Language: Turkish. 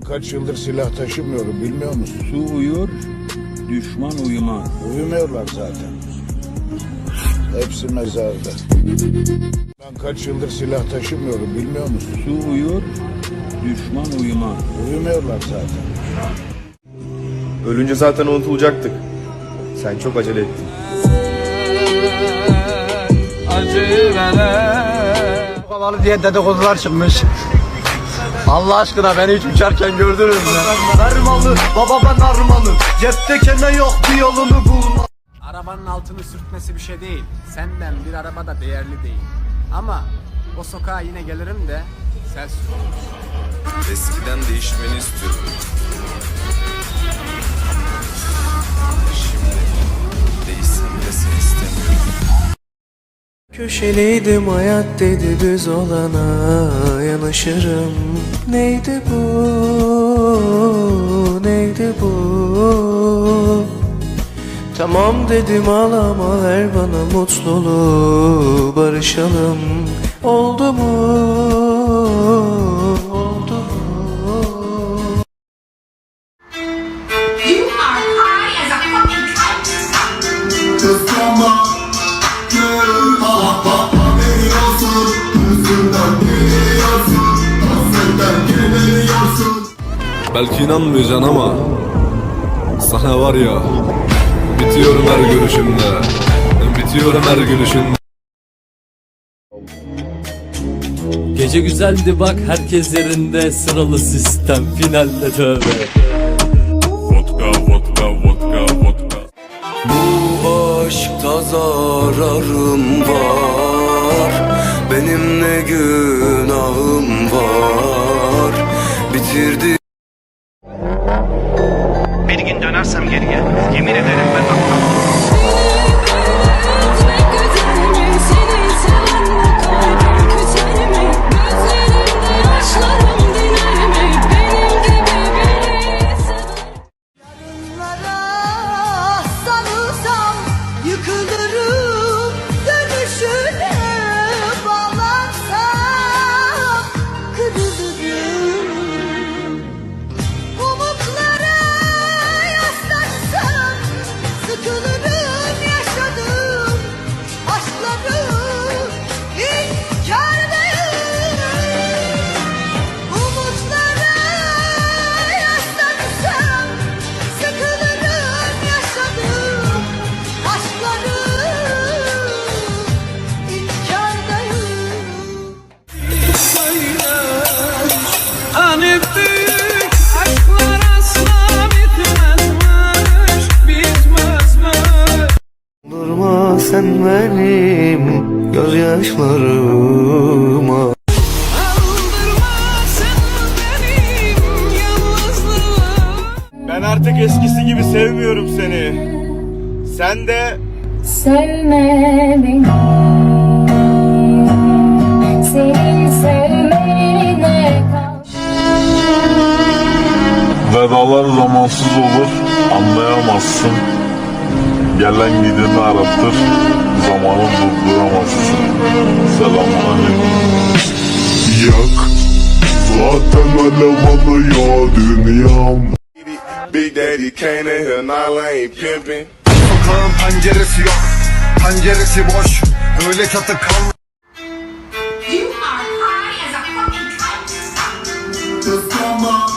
kaç yıldır silah taşımıyorum bilmiyor musun? Su uyur, düşman uyumaz. Uyumuyorlar zaten. Hepsi mezarda. Ben kaç yıldır silah taşımıyorum bilmiyor musun? Su uyur, düşman uyumaz. Uyumuyorlar zaten. Ölünce zaten unutulacaktık. Sen çok acele ettin. Havalı diye dedikodular çıkmış. Allah aşkına beni hiç uçarken gördünüz mü? Narmalı, baba ben narmalı. Cepte kene yok bir yolunu bulma. Arabanın altını sürtmesi bir şey değil. Senden bir araba da değerli değil. Ama o sokağa yine gelirim de sen sür. Eskiden değişmeni istiyordum. Köşeliydim hayat dedi düz olana yanaşırım. Neydi bu, neydi bu? Tamam dedim ağlama ver bana mutluluğu barışalım. Oldu mu, oldu mu? You are high as a fucking kite. Belki inanmayacaksın ama sana var ya bitiyorum her görüşümde. Bitiyorum her gülüşünde. Gece güzeldi bak herkes yerinde sıralı sistem finalde tövbe Vodka, vodka, vodka, vodka. Bu aşkta zararım var Benim ne günahım Bitirdi Bir gün dönersem geriye yemin ederim ben sen benim gözyaşlarıma Ben artık eskisi gibi sevmiyorum seni. Sen de Sevme beni Senin sevmene kal Vedalar zamansız olur, anlayamazsın. Gelen gideni arattır, zamanı durduramazsın. Selamünaleyküm. Yak, zaten alev alıyor dünyam. Big Daddy came in here, now I ain't pimpin'. Sokağın penceresi yok, penceresi boş, öyle çatı kan... You are high as a fucking kite.